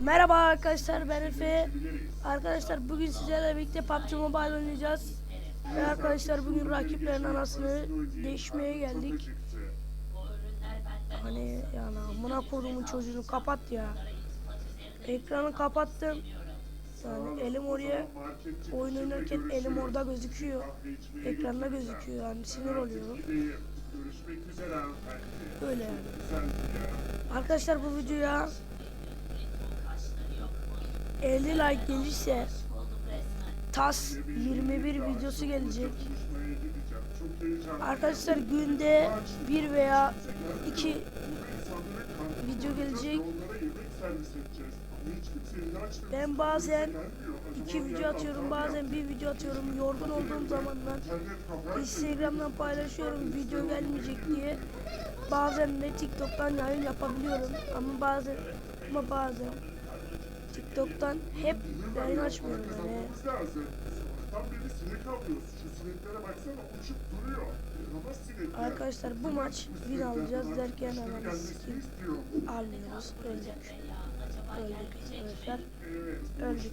Merhaba arkadaşlar ben Efe. Arkadaşlar bugün sizlerle birlikte PUBG Mobile oynayacağız. Ve arkadaşlar bugün rakiplerin anasını değişmeye geldik. Hani yani amına kodumun çocuğunu kapat ya. Ekranı kapattım. Yani elim oraya oyun oynarken elim orada gözüküyor. Ekranda gözüküyor yani sinir oluyorum. Böyle yani. Arkadaşlar bu videoya 50 like gelirse TAS 21 videosu gelecek. Arkadaşlar günde bir veya iki video gelecek. Ben bazen iki video atıyorum bazen bir video atıyorum yorgun olduğum zamanlar Instagram'dan paylaşıyorum video gelmeyecek diye bazen de TikTok'tan yayın yapabiliyorum ama bazen ama bazen TikTok'tan hep yayın açmıyorum yani. Arkadaşlar bu maç win alacağız derken skin istiyor. almıyoruz. Öldük. Öldük arkadaşlar. Öldük.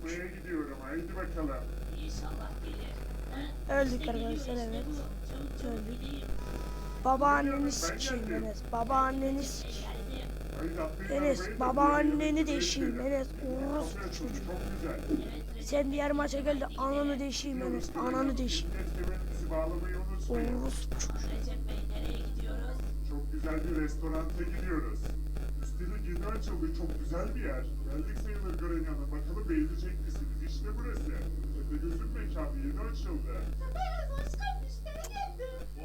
Öldük arkadaşlar evet. Öldük. Babaanneni sikeyim Enes. Babaanneni sikeyim. Enes babaanneni gidelim. deşeyim Enes. Çok çocuk. güzel. Sen diğer maça gel de ananı deşeyim Enes. Ananı unutmayın. Orospu çocuk. Çok güzel bir restoranta gidiyoruz. Üstelik yeni açıldı. Çok güzel bir yer. Geldik sayılır Gören Hanım. Bakalım beğenecek misiniz? İşte burası. Tepegöz'ün mekanı yeni açıldı.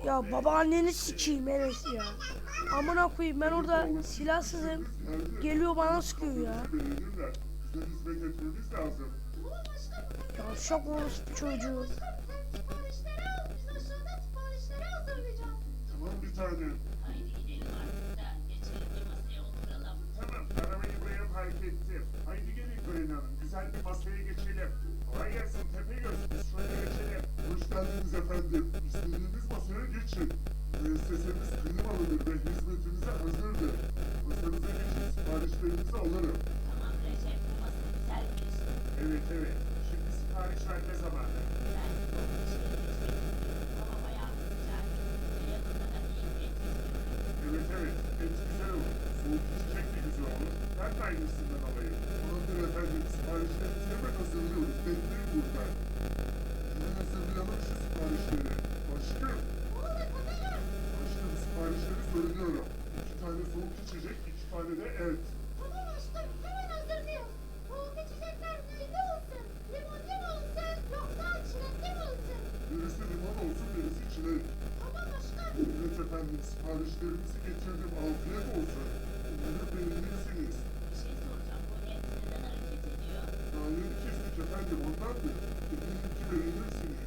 Ya babaanneni sikeyim Enes ya. Amına koyayım ben orada silahsızım. Geliyor bana sıkıyor ya. Beğenirler. Güzel hizmet etmemiz lazım. Ya şok orospu çocuğu. Tamam bir ettim. Haydi gelin Gören güzel bir masaya geçelim. Kolay gelsin Tepegöz, biz şöyle geçelim. Hoş geldiniz efendim. İstediğiniz masaya geçin. Müessesemiz klimalıdır ve hizmetinize hazırdır. Masanıza geçin, siparişlerinizi alırım. Evet evet, şimdi sipariş verme zamanı. Evet evet, et güzel olur. Soğuk içecek de güzel olur. Ben de aynısından alayım. Tamamdır efendim, siparişlerinizi hemen hazırlıyoruz. Bekleyin burada. söylüyorum. İki tane soğuk içecek, iki tane de et. Tamam aşkım, hemen hazırlayayım. Soğuk içecekler neyde olsun? Limonlu mu olsun, yoksa çilekli mi olsun? Birisi limon olsun, birisi çilek. Tamam aşkım. Evet efendim, siparişlerimizi getirdim. Afiyet olsun. Umarım beğenirsiniz. Bir şey soracağım, bu et neden hareket ediyor? Daha yeni kestik efendim, ondan mı? Eminim ki beğenirsiniz.